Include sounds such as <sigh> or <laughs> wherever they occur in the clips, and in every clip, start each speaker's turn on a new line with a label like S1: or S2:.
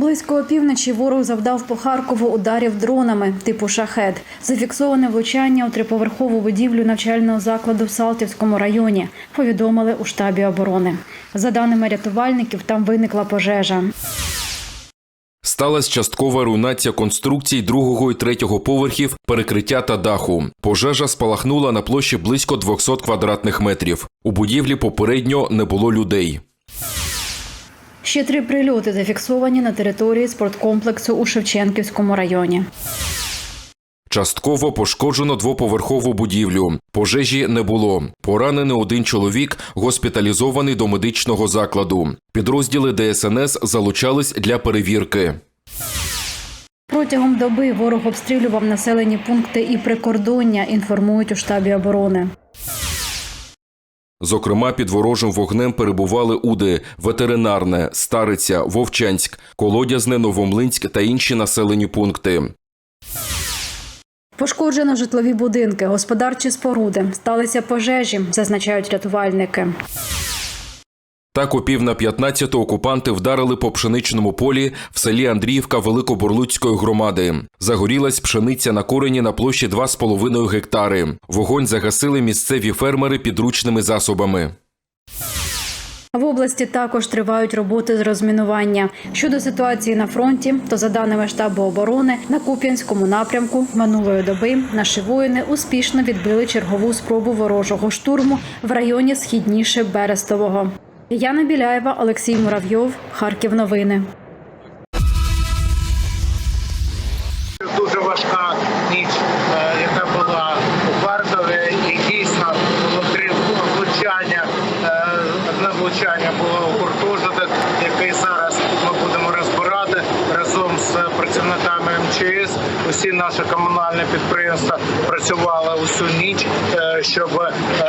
S1: Близько опівночі ворог завдав по Харкову ударів дронами типу шахет. Зафіксоване влучання у триповерхову будівлю навчального закладу в Салтівському районі. Повідомили у штабі оборони. За даними рятувальників, там виникла пожежа.
S2: Сталась часткова руйнація конструкцій другого і третього поверхів, перекриття та даху. Пожежа спалахнула на площі близько 200 квадратних метрів. У будівлі попередньо не було людей.
S1: Ще три прильоти зафіксовані на території спорткомплексу у Шевченківському районі.
S2: Частково пошкоджено двоповерхову будівлю. Пожежі не було. Поранений один чоловік, госпіталізований до медичного закладу. Підрозділи ДСНС залучались для перевірки.
S1: Протягом доби ворог обстрілював населені пункти і прикордоння, інформують у штабі оборони.
S2: Зокрема, під ворожим вогнем перебували Уди, Ветеринарне, Стариця, Вовчанськ, Колодязне, Новомлинськ та інші населені пункти.
S1: Пошкоджено житлові будинки, господарчі споруди. Сталися пожежі, зазначають рятувальники.
S2: Так о пів на 15 окупанти вдарили по пшеничному полі в селі Андріївка Великобурлуцької громади. Загорілась пшениця на корені на площі 2,5 гектари. Вогонь загасили місцеві фермери підручними засобами.
S1: В області також тривають роботи з розмінування. Щодо ситуації на фронті, то за даними штабу оборони на Куп'янському напрямку минулої доби наші воїни успішно відбили чергову спробу ворожого штурму в районі східніше Берестового. Яна Біляєва, Олексій Муравйов, Харків. Новини.
S3: дуже важка ніч, е, яка була у Харкові, і дійсно було влучання. Е, Одне влучання було у гуртожиток, який зараз ми будемо розбирати разом з працівниками МЧС. Усі наші комунальні підприємства працювали усю ніч, е, щоб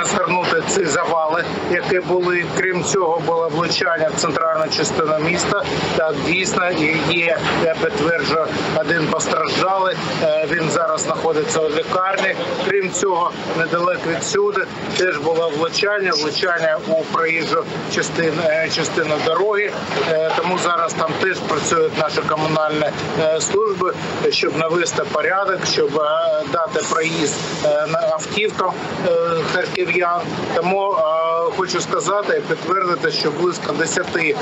S3: розгорнути ці завали, які були. Крім цього, було влучання в центральну частину міста. Так дійсно є, я підтверджую, один постраждалий. Е, Він зараз знаходиться у лікарні. Крім цього, недалеко відсюди теж було влучання, влучання у проїжджу частину, е, частину дороги. Е, Тому зараз там теж працюють наші комунальні е, служби, щоб навести порядок, щоб е, дати проїзд е, на автівкам е, харків'ян. Тому е, хочу сказати і підтвердити, що близько 10 е,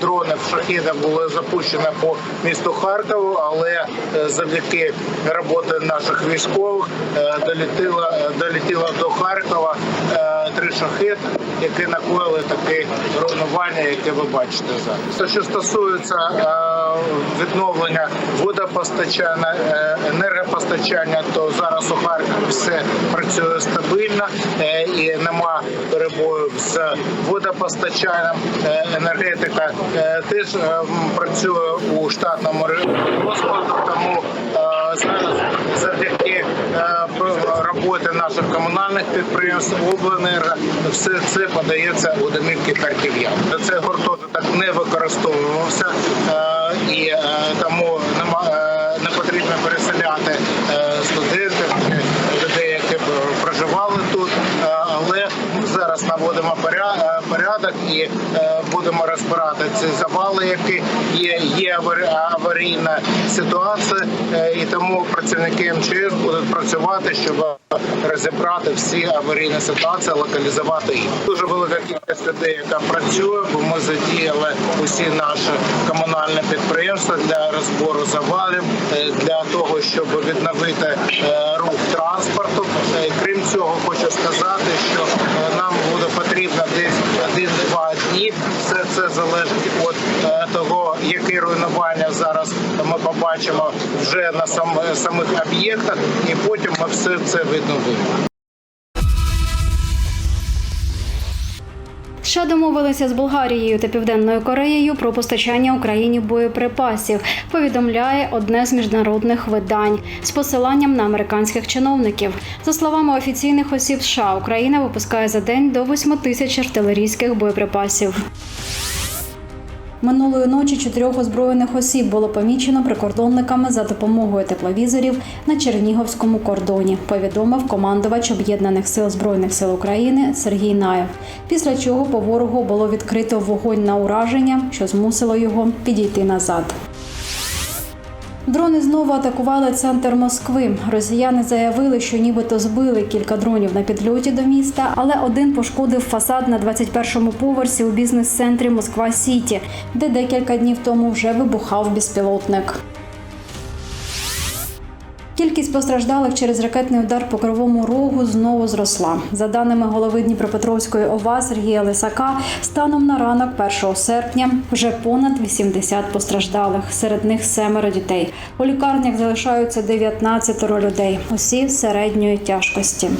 S3: дронів шахідів було запущено по місту Харкову, але е, завдяки роботи наших військових е, долетіло, долетіло до Харкова е, три шахети, які накоїли таке руйнування, яке ви бачите зараз. Те, що стосується е, відновлення водопостачання, е, енергопостачання, то зараз у Харкові все працює стабільно е, і нема перебоїв з водопостачанням. Е, Енергетика е, теж е, працює у штатному розкладу, тому зараз завдяки роботи наших комунальних підприємств обленерго все це подається у домівки харків'ян. Цей гуртожиток не використовувався і тому нема не потрібно переселяти е, студентів чи людей, які б проживали тут. Е, Але ми зараз наводимо е, порядок і е, будемо розбирати ці завали, які є. Є аварійна ситуація, е, і тому працівники МЧС будуть працювати, щоб розібрати всі аварійні ситуації, локалізувати їх. Дуже велика кількість людей, яка працює, бо ми задіяли усі наші комунальні підприємства для розбору завалів, для того, щоб відновити рух транспорту. Крім цього, хочу сказати, що нам потрібно десь один-два дні. Все це залежить від е, того, які руйнування зараз ми побачимо вже на сам- самих об'єктах, і потім ми все це відновимо.
S1: США домовилися з Болгарією та Південною Кореєю про постачання Україні боєприпасів. Повідомляє одне з міжнародних видань з посиланням на американських чиновників. За словами офіційних осіб США, Україна випускає за день до 8 тисяч артилерійських боєприпасів. Минулої ночі чотирьох озброєних осіб було помічено прикордонниками за допомогою тепловізорів на Чернігівському кордоні. Повідомив командувач об'єднаних сил збройних сил України Сергій Наєв. Після чого по ворогу було відкрито вогонь на ураження, що змусило його підійти назад. Дрони знову атакували центр Москви. Росіяни заявили, що нібито збили кілька дронів на підльоті до міста, але один пошкодив фасад на 21-му поверсі у бізнес-центрі Москва Сіті, де декілька днів тому вже вибухав безпілотник. Кількість постраждалих через ракетний удар по кривому рогу знову зросла. За даними голови Дніпропетровської ОВА Сергія Лисака, станом на ранок 1 серпня вже понад 80 постраждалих. Серед них семеро дітей. У лікарнях залишаються 19 людей. Усі середньої тяжкості.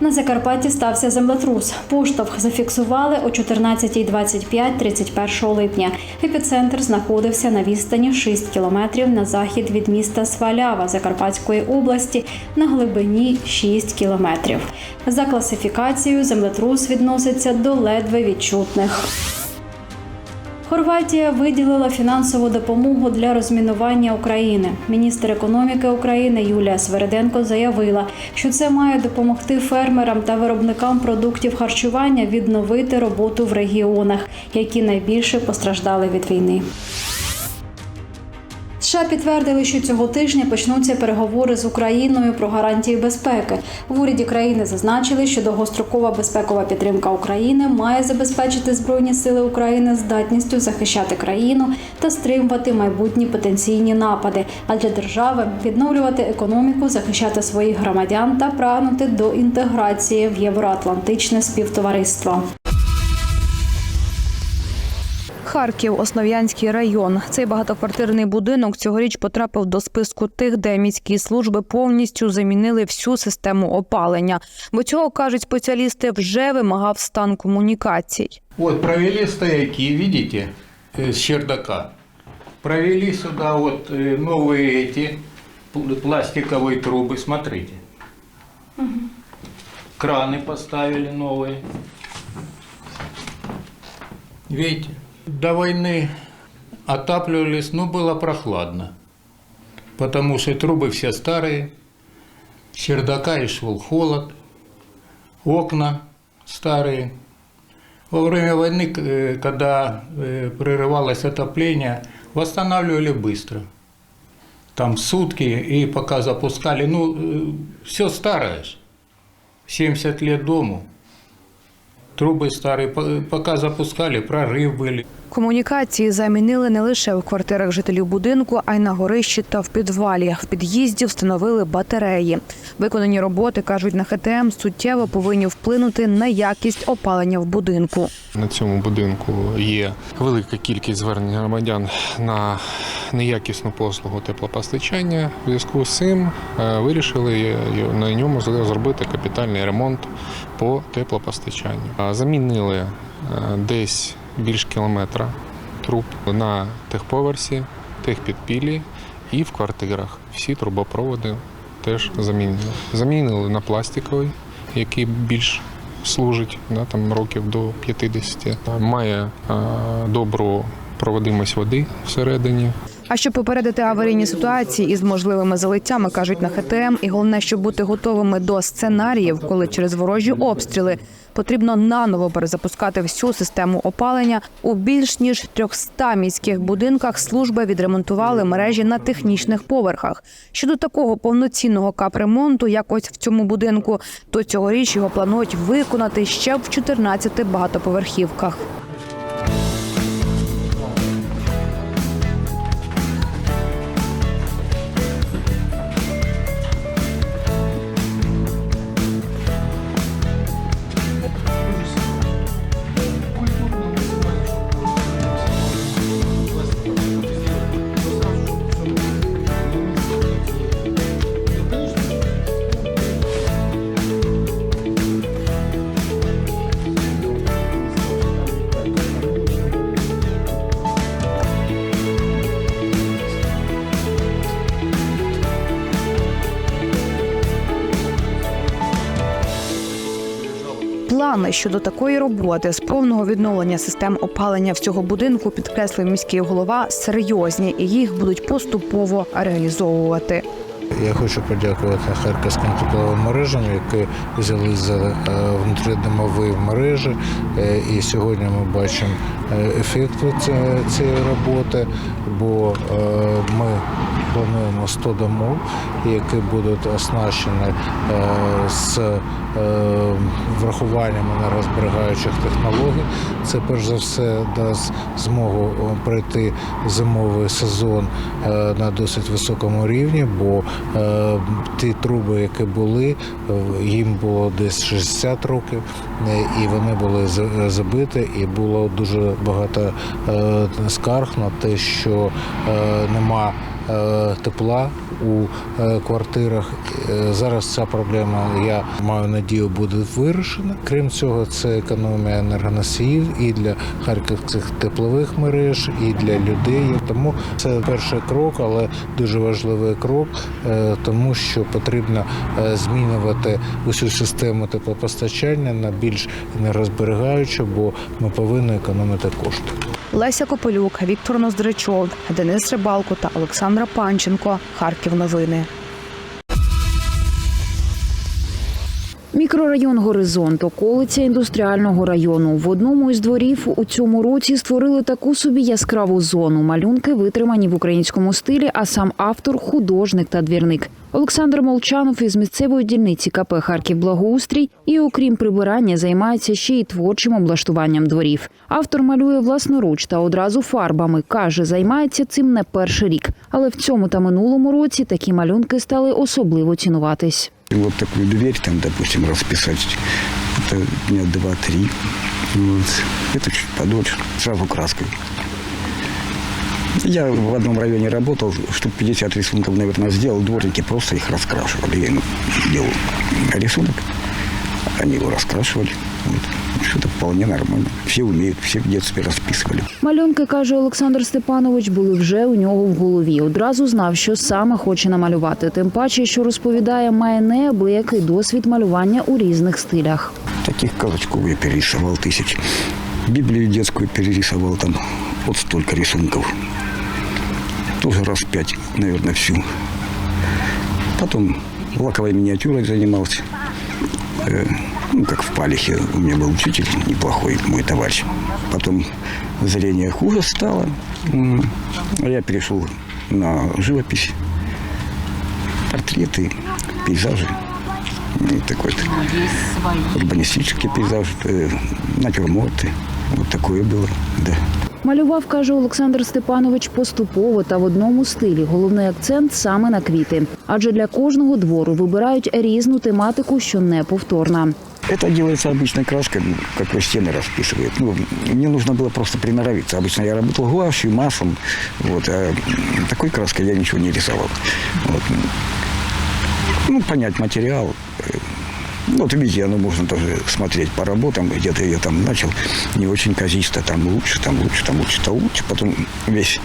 S1: На Закарпатті стався землетрус. Поштовх зафіксували о 14.25 31 липня. Епіцентр знаходився на відстані 6 кілометрів на захід від міста Свалява Закарпатської області на глибині 6 кілометрів. За класифікацією землетрус відноситься до ледве відчутних. Хорватія виділила фінансову допомогу для розмінування України. Міністр економіки України Юлія Свереденко заявила, що це має допомогти фермерам та виробникам продуктів харчування відновити роботу в регіонах, які найбільше постраждали від війни. США підтвердили, що цього тижня почнуться переговори з Україною про гарантії безпеки. В уряді країни зазначили, що довгострокова безпекова підтримка України має забезпечити збройні сили України здатністю захищати країну та стримувати майбутні потенційні напади, а для держави відновлювати економіку, захищати своїх громадян та прагнути до інтеграції в євроатлантичне співтовариство.
S4: Харків, Основ'янський район. Цей багатоквартирний будинок цьогоріч потрапив до списку тих, де міські служби повністю замінили всю систему опалення. Бо цього кажуть спеціалісти, вже вимагав стан комунікацій.
S5: Вот провели стояки, видите, э, с чердака. Провели сюда вот э, новые эти пл- пластиковые трубы, смотрите. Краны поставили новые. Видите, До войны отапливались, но было прохладно. Потому что трубы все старые, чердака и шел холод, окна старые. Во время войны, э, когда э, прерывалось отопление, восстанавливали быстро. Там сутки, и пока запускали, ну, все старое ж. 70 лет дому. Трубы старые, по- пока запускали, прорыв были.
S4: Комунікації замінили не лише в квартирах жителів будинку, а й на горищі та в підвалі. В під'їзді встановили батареї. Виконані роботи кажуть на ХТМ суттєво повинні вплинути на якість опалення в будинку.
S6: На цьому будинку є велика кількість звернень громадян на неякісну послугу теплопостачання. У зв'язку з цим е, вирішили на ньому зробити капітальний ремонт по теплопостачанню. Замінили е, десь більш кілометра труб на техповерсі, техпідпіллі і в квартирах. Всі трубопроводи теж замінили. Замінили на пластиковий, який більш служить да, там років до 50. Має е, добру проводимость води всередині.
S4: А щоб попередити аварійні ситуації із можливими залиттями, кажуть на ХТМ, і головне, щоб бути готовими до сценаріїв, коли через ворожі обстріли потрібно наново перезапускати всю систему опалення. У більш ніж 300 міських будинках служби відремонтували мережі на технічних поверхах. Щодо такого повноцінного капремонту, якось в цьому будинку, то цьогоріч його планують виконати ще в 14 багатоповерхівках. Плани щодо такої роботи з повного відновлення систем опалення всього будинку підкреслив міський голова серйозні, і їх будуть поступово реалізовувати.
S7: Я хочу подякувати харківським тепловим мережам, які взяли за е, внутрідомові мережі. Е, І сьогодні ми бачимо е, ефект цієї- роботи, бо ми плануємо 100 домов, які будуть оснащені з врахуванням енергозберігаючих технологій. Це перш за все дасть змогу пройти зимовий сезон на досить високому рівні, бо ті труби, які були, е, їм було десь 60 років, е, і вони були за- забиті, і було дуже багато е, скарг на те, що е, нема е, тепла у е, квартирах. Е, Зараз ця проблема, я маю надію, буде вирішена. Крім цього, це економія енергоносіїв і для харківських теплових мереж, і для людей. Тому це перший крок, але дуже важливий крок, е, тому що потрібно е, змінювати усю систему теплопостачання на більш енергозберігаючу, бо ми повинні економити кошти.
S4: Леся Копилюк, Віктор Ноздрачов, Денис Рибалко та Олександра Панченко. Харків новини.
S8: Мікрорайон Горизонт, околиця індустріального району. В одному із дворів у цьому році створили таку собі яскраву зону. Малюнки витримані в українському стилі, а сам автор художник та двірник. Олександр Молчанов із місцевої дільниці КП Харків Благоустрій і, окрім прибирання, займається ще й творчим облаштуванням дворів. Автор малює власноруч та одразу фарбами. каже, займається цим не перший рік. Але в цьому та минулому році такі малюнки стали особливо цінуватись.
S9: Вот такую дверь там, допустим, расписать, это дня два-три. Вот. Это чуть подольше, сразу краской. Я в одном районе работал, штук 50 рисунков, наверное, сделал. Дворники просто их раскрашивали. Я им делал рисунок, они его раскрашивали. Вот. Что-то вполне нормально. Все умеют, все в детстве расписывали.
S8: Малюнки, каже Олександр Степанович, були вже у нього в голові. Одразу знав, що саме хоче намалювати. Тим паче, що розповідає, має неабиякий досвід малювання у різних стилях.
S9: Таких казачков я перерисовал тысяч. Библию детскую перерисовал там вот столько рисунков. Тоже раз пять, наверное, всю. Потом лаковой миниатюрой занимался. Э, ну, как в Палихе. У меня был учитель неплохой, мой товарищ. Потом зрение хуже стало. А Я перешел на живопись. Портреты, пейзажи. Ну, Такой урбанистический пейзаж, э, натюрморты. Вот такое было, да.
S8: Малював, каже Олександр Степанович, поступово та в одному стилі. Головний акцент саме на квіти. Адже для кожного двору вибирають різну тематику, що неповторна.
S9: Это делается обычной краской, ну, как вы стены расписывают. Ну, мне нужно было просто приноровиться. Обычно я работал гуашью, маслом. Вот, а такой краской я ничего не рисовал. Вот. Ну, понять материал. Ну, вот видите, оно можно тоже смотреть по работам. Где-то я там начал не очень казисто, там лучше, там лучше, там лучше, там лучше. Потом весь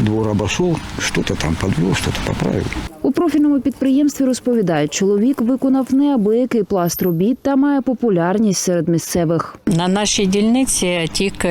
S9: двор обошел, что-то там подвел, что-то поправил.
S8: У профільному підприємстві розповідають, чоловік виконав неабиякий пласт робіт та має популярність серед місцевих.
S10: На нашій дільниці тільки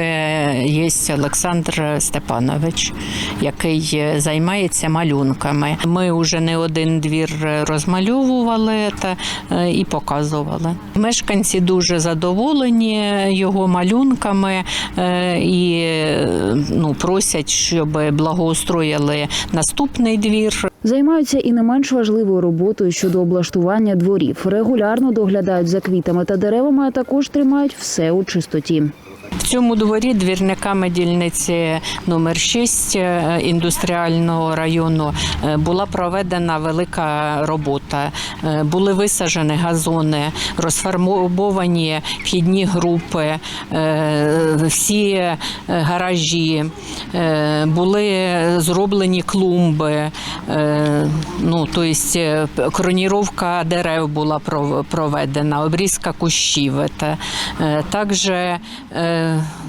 S10: є Олександр Степанович, який займається малюнками. Ми вже не один двір розмальовували та е, і показували. Мешканці дуже задоволені його малюнками е, і е, ну, просять, щоб благоустроїли наступний двір.
S8: Займаються і не менш важливою роботою щодо облаштування дворів. Регулярно доглядають за квітами та деревами, а також тримають все у чистоті.
S10: В цьому дворі двірниками дільниці номер 6 е, індустріального району е, була проведена велика робота. Е, Були висаджені газони, розфарбовані вхідні групи, всі гаражі, були зроблені клумби. Ну, тобто кроніровка дерев була проведена, обрізка кущів. Також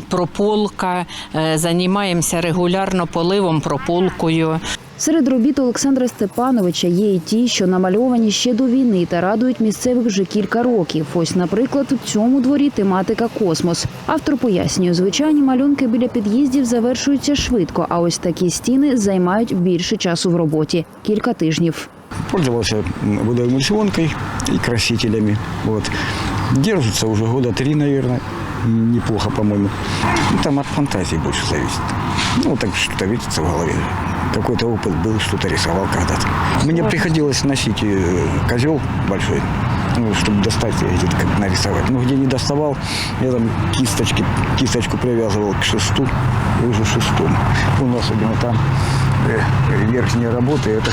S10: прополка, е, займаємося регулярно поливом, прополкою.
S8: Серед робіт Олександра Степановича є і ті, що намальовані ще до війни та радують місцевих вже кілька років. Ось, наприклад, у цьому дворі тематика космос. Автор пояснює, звичайні малюнки біля під'їздів завершуються швидко, а ось такі стіни займають більше часу в роботі кілька тижнів.
S9: Пользовался м, водоэмульсионкой и красителями. Вот. Держится уже года три, наверное Неплохо, по-моему. Ну, там от фантазии больше зависит. Ну, так что-то видится в голове. Какой-то опыт был, что-то рисовал когда-то. Мне приходилось носить э, козел большой, ну, чтобы достать, эти, как нарисовать. Ну, где не доставал, я там кисточки, кисточку привязывал к шесту, и уже шестом. Ну, особенно там э, верхние работы, это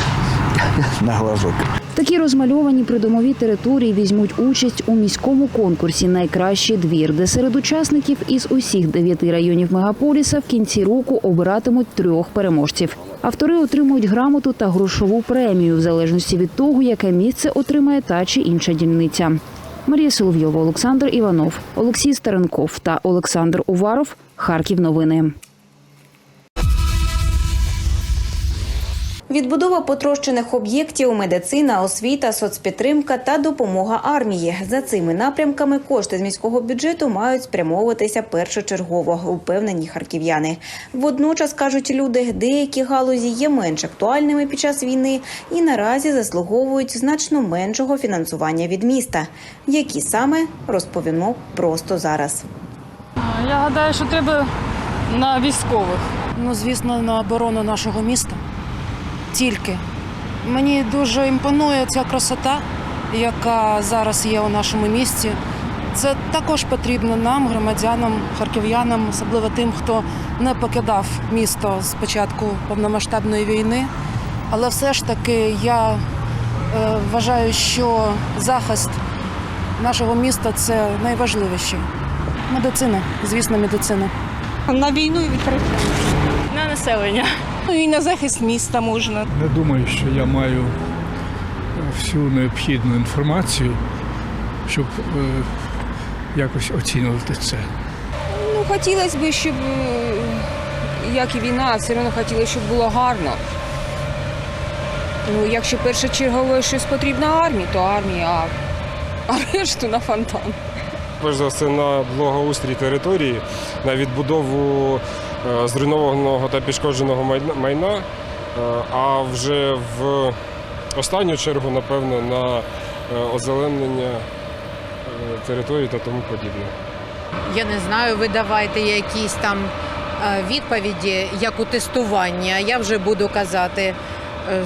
S9: <laughs> на глазок.
S8: Такі розмальовані придомові території візьмуть участь у міському конкурсі Найкращий двір, де серед учасників із усіх дев'яти районів мегаполіса в кінці року обиратимуть трьох переможців. Автори отримують грамоту та грошову премію в залежності від того, яке місце отримає та чи інша дільниця. Марія Соловйова, Олександр Іванов, Олексій Старенков та Олександр Уваров. Харків. Новини.
S11: Відбудова потрощених об'єктів, медицина, освіта, соцпідтримка та допомога армії. За цими напрямками кошти з міського бюджету мають спрямовуватися першочергово, упевнені харків'яни. Водночас кажуть люди, деякі галузі є менш актуальними під час війни і наразі заслуговують значно меншого фінансування від міста. Які саме розповімо просто зараз.
S12: Я гадаю, що треба на військових. Ну, звісно, на оборону нашого міста. Тільки. Мені дуже імпонує ця красота, яка зараз є у нашому місті. Це також потрібно нам, громадянам, харків'янам, особливо тим, хто не покидав місто з початку повномасштабної війни. Але все ж таки я е, вважаю, що захист нашого міста це найважливіше. Медицина, звісно, медицина.
S13: На війну і відкриття. На населення. Ну і на захист міста можна.
S14: Не думаю, що я маю всю необхідну інформацію, щоб е, якось оцінювати це.
S13: Ну, хотілося б, щоб е, як і війна, все одно хотілося, щоб було гарно. Ну, якщо першочергово щось потрібно армії, то армія, а, <laughs> а решту на фонтан.
S6: Перш за все на благоустрій території, на відбудову е, зруйнованого та пішкодженого майна- е, а вже в останню чергу, напевно, на е, озеленення е, території та тому подібне.
S15: Я не знаю, ви давайте якісь там е, відповіді, як у тестуванні, а я вже буду казати, е,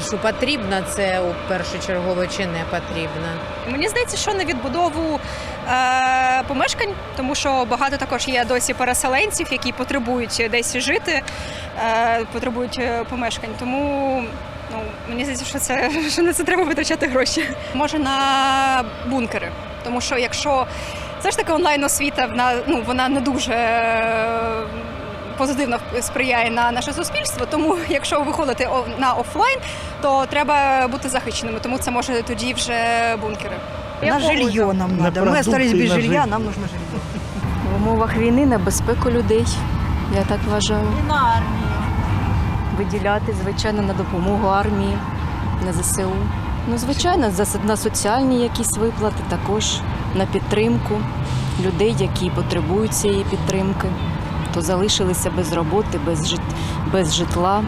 S15: що потрібно це у першочергово чи не потрібно.
S13: Мені здається, що на відбудову е, помешкань, тому що багато також є досі переселенців, які потребують десь жити, е, потребують е, помешкань. Тому ну, мені здається, що це <laughs> що на це треба витрачати гроші. Може на бункери, тому що якщо все ж таки онлайн освіта вона ну вона не дуже. Позитивно сприяє на наше суспільство, тому якщо виходити на офлайн, то треба бути захищеними. Тому це може тоді вже бункери.
S12: На жилье нам треба. Ми остались без жилья, нам нужно жилье.
S13: В умовах війни на безпеку людей, я так вважаю.
S12: І на армію.
S13: Виділяти, звичайно, на допомогу армії, на ЗСУ. Ну, звичайно, на соціальні якісь виплати, також на підтримку людей, які потребують цієї підтримки, то залишилися без роботи, без, жит... без житла.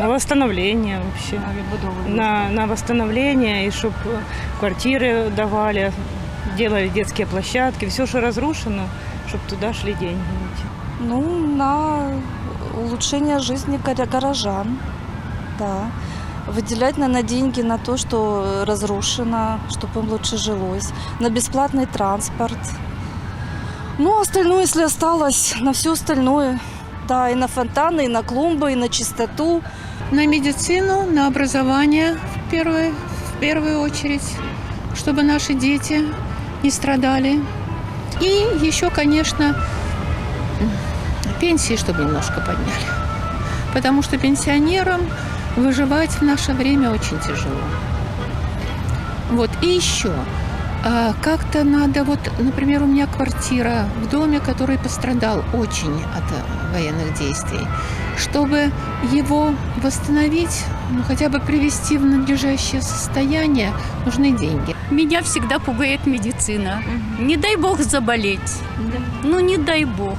S12: На восстановление вообще. На, на восстановление, и чтобы квартиры давали, делали детские площадки, все, что разрушено, чтобы туда шли деньги.
S13: Ну, на улучшение жизни горо- горожан, да. Выделять, наверное, деньги на то, что разрушено, чтобы им лучше жилось, на бесплатный транспорт. Ну, остальное, если осталось, на все остальное. Да, и на фонтаны, и на клумбы, и на чистоту.
S12: На медицину, на образование в первую, в первую очередь, чтобы наши дети не страдали. И еще, конечно, пенсии, чтобы немножко подняли. Потому что пенсионерам выживать в наше время очень тяжело. Вот, и еще. а, Как-то надо, вот, например, у меня квартира в доме, который пострадал очень от э, военных действий. Чтобы его восстановить, ну хотя бы привести в надлежащее состояние, нужны деньги.
S16: Меня всегда пугает медицина. Не дай бог заболеть. Ну, не дай бог.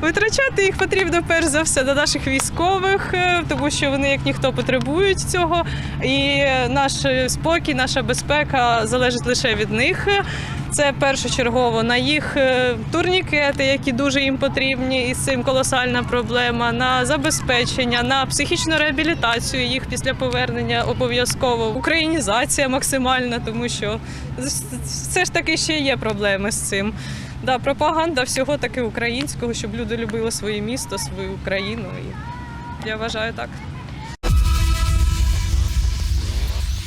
S17: Витрачати їх потрібно перш за все до наших військових, е, тому що вони як ніхто потребують цього. І наш спокій, наша безпека залежить лише від них. Це першочергово на їх е, турнікети, які дуже їм потрібні, і з цим колосальна проблема, на забезпечення, на психічну реабілітацію їх після повернення обов'язково. Українізація максимальна, тому що все ж таки ще є проблеми з цим. Да, пропаганда всього таки українського, щоб люди любили своє місто, свою країну. І я вважаю так.